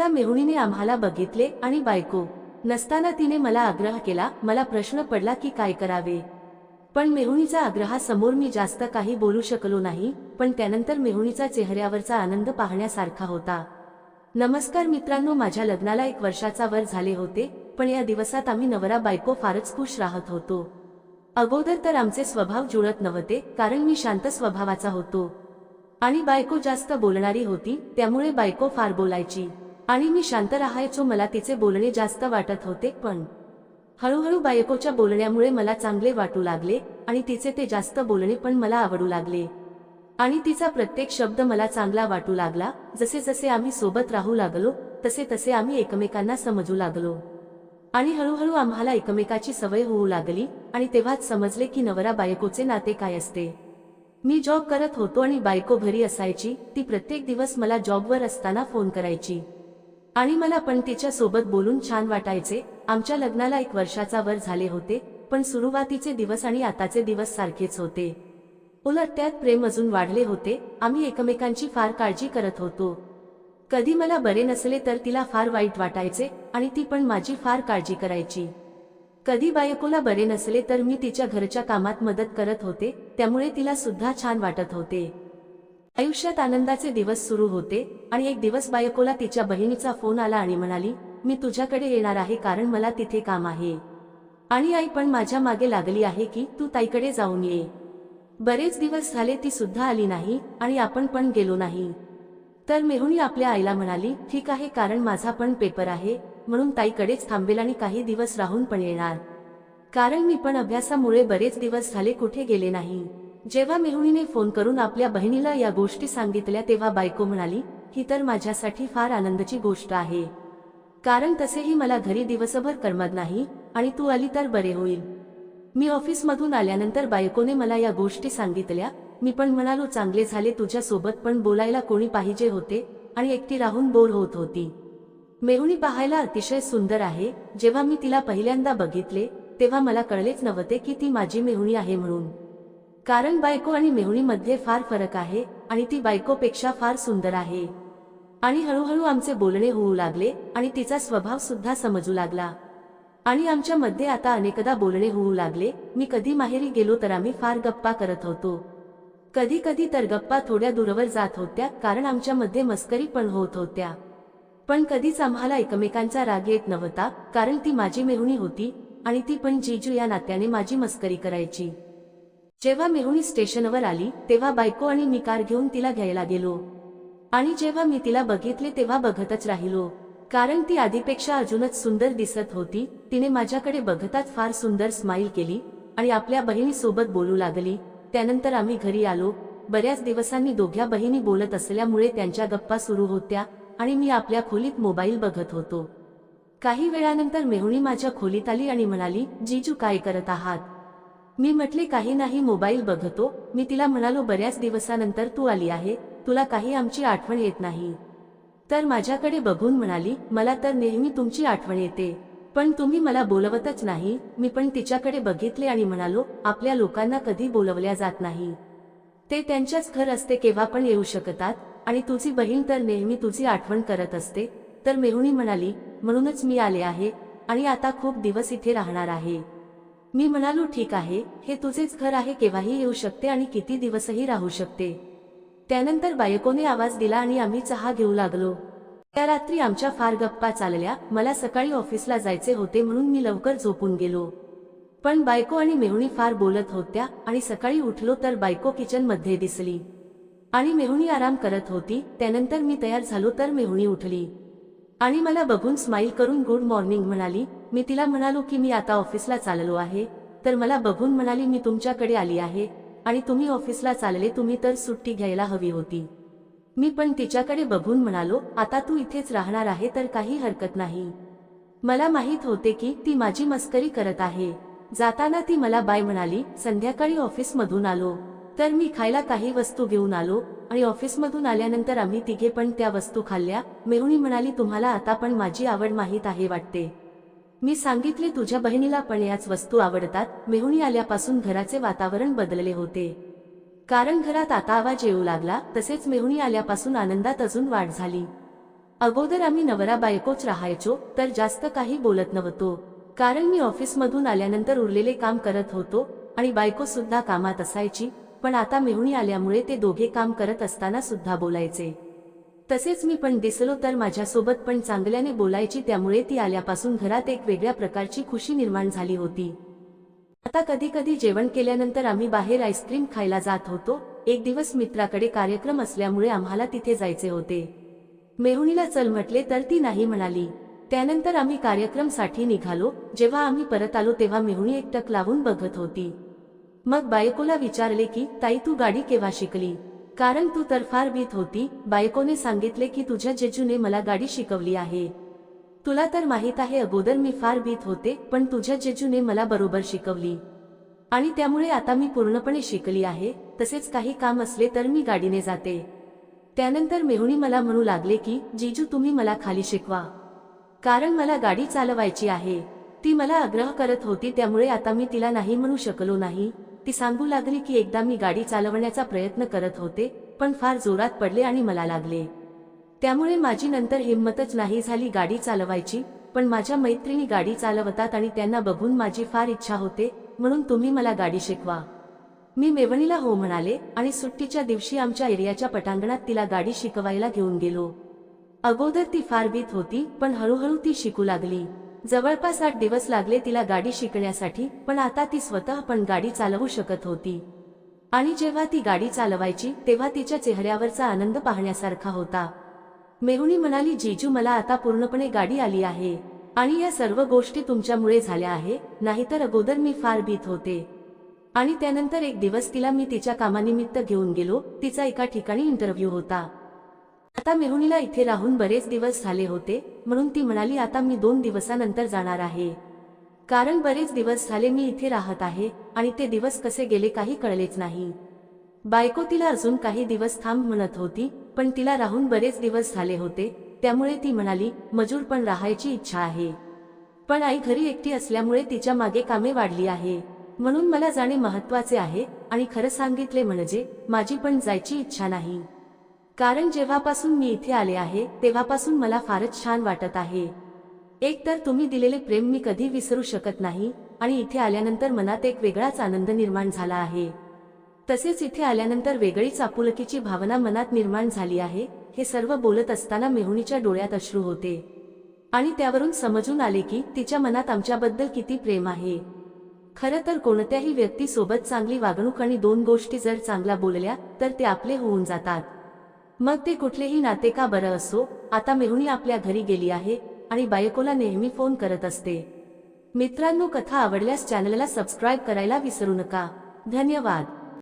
एकदा मेहुणीने आम्हाला बघितले आणि बायको नसताना तिने मला आग्रह केला मला प्रश्न पडला की काय करावे? पण मेहुणीचा आग्रहासमोर मी जास्त काही बोलू शकलो नाही पण त्यानंतर मेहुणीचा चेहऱ्यावरचा आनंद पाहण्यासारखा होता. नमस्कार मित्रांनो माझ्या लग्नाला एक वर्षाचा वर झाले होते पण या दिवसात आम्ही नवरा बायको फारच खुश राहत होतो. अगोदर तर आमचे स्वभाव जुळत नव्हते कारण मी शांत स्वभावाचा होतो. आणि बायको जास्त बोलणारी होती त्यामुळे बायको फार बोलायची. आणि मी शांत राहायचो मला तिचे बोलणे जास्त वाटत होते पण हळूहळू बायकोच्या बोलण्यामुळे मला चांगले वाटू लागले आणि तिचे ते जास्त बोलणे पण मला आवडू लागले. आणि तिचा प्रत्येक शब्द मला चांगला वाटू लागला जसे जसे आम्ही सोबत राहू लागलो तसे तसे आम्ही एकमेकांना समजू लागलो. आणि हळूहळू आम्हाला एकमेकाची सवय होऊ लागली आणि तेव्हाच समजले की नवरा बायकोचे नाते काय असते. मी जॉब करत होतो आणि बायको घरी असायची ती प्रत्येक दिवस मला जॉबवर असताना फोन करायची. आणि मला पण तिच्या सोबत बोलून छान वाटायचे. आमच्या लग्नाला एक वर्षाचा वर झाले होते पण सुरुवातीचे दिवस आणि आताचे दिवस सारखेच होते. उलट त्यात प्रेम अजून वाढले होते आम्ही एकमेकांची फार काळजी करत होतो. कधी मला बरे नसले तर तिला फार वाईट वाटायचे आणि ती पण माझी फार काळजी करायची. कधी बायकोला बरे नसले तर मी तिच्या घरच्या कामात मदत करत होते त्यामुळे तिला सुद्धा छान वाटत होते. आयुष्यात आनंदाचे दिवस सुरू होते आणि एक दिवस बायकोला तिच्या बहिणीचा फोन आला आणि म्हणाली मी तुझ्याकडे येणार आहे कारण मला तिथे काम आहे. आणि आई पण माझ्या मागे लागली आहे की तू ताईकडे जाऊन ये. बरेच दिवस झाले ती सुद्धा आली नाही आणि आपण पण गेलो नाही. तर मेहुणी आपल्या आईला म्हणाली ठीक आहे कारण माझा पण पेपर आहे म्हणून ताईकडेच थांबेल आणि काही दिवस राहून पण येणार. कारण मी पण अभ्यासामुळे बरेच दिवस झाले कुठे गेले नाही. जेव्हा मेहुणीने फोन करून आपल्या बहिणीला या गोष्टी सांगितल्या तेव्हा बायको म्हणाली ही तर माझ्यासाठी फार आनंदाची गोष्ट आहे. कारण तसेही मला घरी दिवसभर करमत नाही आणि तू आली तर बरे होईल. मी ऑफिसमधून आल्यानंतर बायकोने मला या गोष्टी सांगितल्या. मी पण म्हणालो चांगले झाले तुझ्यासोबत पण बोलायला कोणी पाहिजे होते आणि एकटी राहून बोर होत होती. मेहुणी पाहायला अतिशय सुंदर आहे. जेव्हा मी तिला पहिल्यांदा बघितले तेव्हा मला कळलेच नव्हते की ती माझी मेहुणी आहे म्हणून. कारण बायको आणि मेहुणीमध्ये फार फरक आहे आणि ती बायकोपेक्षा फार सुंदर आहे. आणि हळूहळू आमचे बोलणे होऊ लागले आणि तिचा स्वभाव सुद्धा समजू लागला. आणि आमच्या मध्ये आता अनेकदा बोलणे होऊ लागले. मी कधी माहेरी गेलो तर आम्ही फार गप्पा करत होतो. कधी कधी तर गप्पा थोड्या दूरवर जात होत्या कारण आमच्यामध्ये मस्करी पण होत होत्या. पण कधीच आम्हाला एकमेकांचा राग येत नव्हता कारण ती माझी मेहुणी होती आणि ती पण जीजू या नात्याने माझी मस्करी करायची. जेव्हा मेहुणी स्टेशनवर आली तेव्हा बायको आणि मी कार घेऊन तिला घ्यायला गेलो. आणि जेव्हा मी तिला बघितले तेव्हा बघतच राहिलो. कारण ती आधीपेक्षा अजूनच सुंदर दिसत होती तिने माझ्याकडे बघताच फार सुंदर स्माईल केली आणि आपल्या बहिणीसोबत बोलू लागली. त्यानंतर आम्ही घरी आलो. बऱ्याच दिवसांनी दोघ्या बहिणी बोलत असल्यामुळे त्यांच्या गप्पा सुरू होत्या आणि मी आपल्या खोलीत मोबाईल बघत होतो. काही वेळानंतर मेहुणी माझ्या खोलीत आली आणि म्हणाली जीजू काय करत आहात? मी म्हटले काही नाही मोबाईल बघतो. मी तिला म्हणालो बऱ्याच दिवसानंतर तू आली आहे तुला काही आमची आठवण येत नाही. तर माझ्याकडे बघून म्हणाली मला तर नेहमी तुमची आठवण येते पण तुम्ही मला बोलवतच नाही. मी पण तिच्याकडे बघितले आणि म्हणालो आपल्या लोकांना कधी बोलवल्या जात नाही. ते त्यांच्याच घर असते केव्हा पण येऊ शकतात आणि तुझी बहीण तर नेहमी तुझी आठवण करत असते. तर मेहुणी म्हणाली म्हणूनच मी आले आहे आणि आता खूप दिवस इथे राहणार आहे. मी म्हणालो ठीक आहे. हे तुझेच घर आहे केव्हाही येऊ शकते आणि किती दिवसही राहू शकते. त्यानंतर बायकोने आवाज दिला आणि आम्ही चहा घेऊ लागलो. त्या रात्री आमच्या फार गप्पा चालल्या. मला सकाळी ऑफिसला जायचे होते म्हणून मी लवकर झोपून गेलो. पण बायको आणि मेहुणी फार बोलत होत्या आणि सकाळी उठलो तर बायको किचनमध्ये दिसली. आणि मेहुणी आराम करत होती. त्यानंतर मी तयार झालो तर मेहुणी उठली. आणि मला बघून स्माईल करून गुड मॉर्निंग म्हणाली. मी तिला म्हणालो की मी आता ऑफिसला चाललो आहे तर मला बघून म्हणाली मी तुमच्याकडे आली आहे आणि तुम्ही ऑफिसला चालले तुम्ही तर सुट्टी घ्यायला हवी होती. मी पण तिच्याकडे बघून म्हणालो आता तू इथेच राहणार आहे तर काही हरकत नाही. मला माहीत होते की ती माझी मस्करी करत आहे. जाताना ती मला बाय म्हणाली संध्याकाळी ऑफिसमधून आलो. तर मी खायला काही वस्तू घेऊन आलो आणि ऑफिसमधून आल्यानंतर आम्ही तिघे पण त्या वस्तू खाल्ल्या. मेहुणी म्हणाली तुम्हाला आता पण माझी आवड माहीत आहे वाटते. मी सांगितले तुझ्या बहिणीला पण याच वस्तू आवडतात. मेहुणी आल्यापासून घराचे वातावरण बदलले होते. कारण घरात आता आवाज येऊ लागला तसेच मेहुणी आल्यापासून आनंदात अजून वाढ झाली. अगोदर आम्ही नवरा बायकोच राहायचो तर जास्त काही बोलत नव्हतो. कारण मी ऑफिसमधून आल्यानंतर उरलेले काम करत होतो आणि बायको सुद्धा कामात असायची पण आता मेहुणी आल्यामुळे ते दोघे काम करत असताना सुद्धा बोलायचे. तसेच मी पण दिसलो तर माझ्यासोबत पण चांगल्याने बोलायची त्यामुळे ती आल्यापासून घरात एक वेगळ्या प्रकारची खुशी निर्माण झाली होती. आता कधी कधी जेवण केल्यानंतर आम्ही बाहेर आईस्क्रीम खायला जात होतो. एक दिवस मित्राकडे कार्यक्रम असल्यामुळे आम्हाला तिथे जायचे होते. मेहुणीला चल म्हटले तर ती नाही म्हणाली. त्यानंतर आम्ही कार्यक्रमसाठी निघालो. जेव्हा आम्ही परत आलो तेव्हा मेहुणी एकटक लावून बघत होती. मग बायकोला विचारले की ताई तू गाडी केव्हा शिकली? कारण तू तर फार भीत होती. बायकोने सांगितले की तुझ्या जेजूने मला गाडी शिकवली आहे. तुला तर माहीत आहे अगोदर मी फार भीत होते पण तुझ्या जेजूने मला बरोबर शिकवली. आणि त्यामुळे आता मी पूर्णपणे शिकली आहे. तसेच काही काम असले तर मी गाडीने जाते. त्यानंतर मेहुणी मला म्हणू लागले की जीजू तुम्ही मला खाली शिकवा. कारण मला गाडी चालवायची आहे. ती मला आग्रह करत होती त्यामुळे आता मी तिला नाही म्हणू शकलो नाही. ती सांगू लागली की एकदा मी गाडी चालवण्याचा प्रयत्न करत होते पण फार जोरात पडले आणि मला लागले. त्यामुळे माझी नंतर हिंमतच नाही झाली गाडी चालवायची पण माझ्या मैत्रिणी गाडी चालवतात आणि त्यांना बघून माझी फार इच्छा होते म्हणून तुम्ही मला गाडी शिकवा. मी मेवणीला हो म्हणाले आणि सुट्टीच्या दिवशी आमच्या एरियाच्या पटांगणात तिला गाडी शिकवायला घेऊन गेलो. अगोदर ती फार भीत होती पण हळूहळू ती शिकू लागली. जवळपास आठ दिवस लागले तिला गाडी शिकण्यासाठी पण आता ती स्वतः पण गाडी चालवू शकत होती. आणि जेव्हा ती गाडी चालवायची तेव्हा तिच्या चेहऱ्यावरचा आनंद पाहण्यासारखा होता. मेहुणी म्हणाली जीजू मला आता पूर्णपणे गाडी आली आहे. आणि या सर्व गोष्टी तुमच्यामुळे झाल्या आहे नाहीतर अगोदर मी फार भीत होते. आणि त्यानंतर एक दिवस तिला मी तिच्या कामानिमित्त घेऊन गेलो. तिचा एका ठिकाणी इंटरव्ह्यू होता. आता मेहुणीला इथे राहून बरेच दिवस झाले होते म्हणून ती म्हणाली आता मी दोन दिवसानंतर जाणार आहे. कारण बरेच दिवस झाले मी इथे राहत आहे आणि ते दिवस कसे गेले काही कळलेच नाही. बायको तिला अजून काही दिवस थांब म्हणत होती पण तिला राहून बरेच दिवस झाले होते त्यामुळे ती म्हणाली मजूर पण राहायची इच्छा आहे. पण आई घरी एकटी असल्यामुळे तिच्यामागे कामे वाढली आहे. म्हणून मला जाणे महत्त्वाचे आहे आणि खरं सांगितले म्हणजे माझी पण जायची इच्छा नाही. कारण जेव्हापासून मी इथे आले आहे तेव्हापासून मला फारच छान वाटत आहे. एक तर तुम्ही दिलेले प्रेम मी कधी विसरू शकत नाही आणि इथे आल्यानंतर मनात एक वेगळाच आनंद निर्माण झाला आहे. तसेच इथे आल्यानंतर वेगळीच आपुलकीची भावना मनात निर्माण झाली आहे हे सर्व बोलत असताना मेहुणीच्या डोळ्यात अश्रू होते. आणि त्यावरून समजून आले की तिच्या मनात आमच्याबद्दल किती प्रेम आहे. खरं तर कोणत्याही व्यक्तीसोबत चांगली वागणूक आणि दोन गोष्टी जर चांगल्या बोलल्या तर ते आपले होऊन जातात. मग ते कुठलेही नाते का बरं असो आता मेहुणी आपल्या घरी गेली आहे आणि बायकोला नेहमी फोन करत असते. मित्रांनो कथा आवडल्यास चॅनलला सबस्क्राईब करायला विसरू नका. धन्यवाद.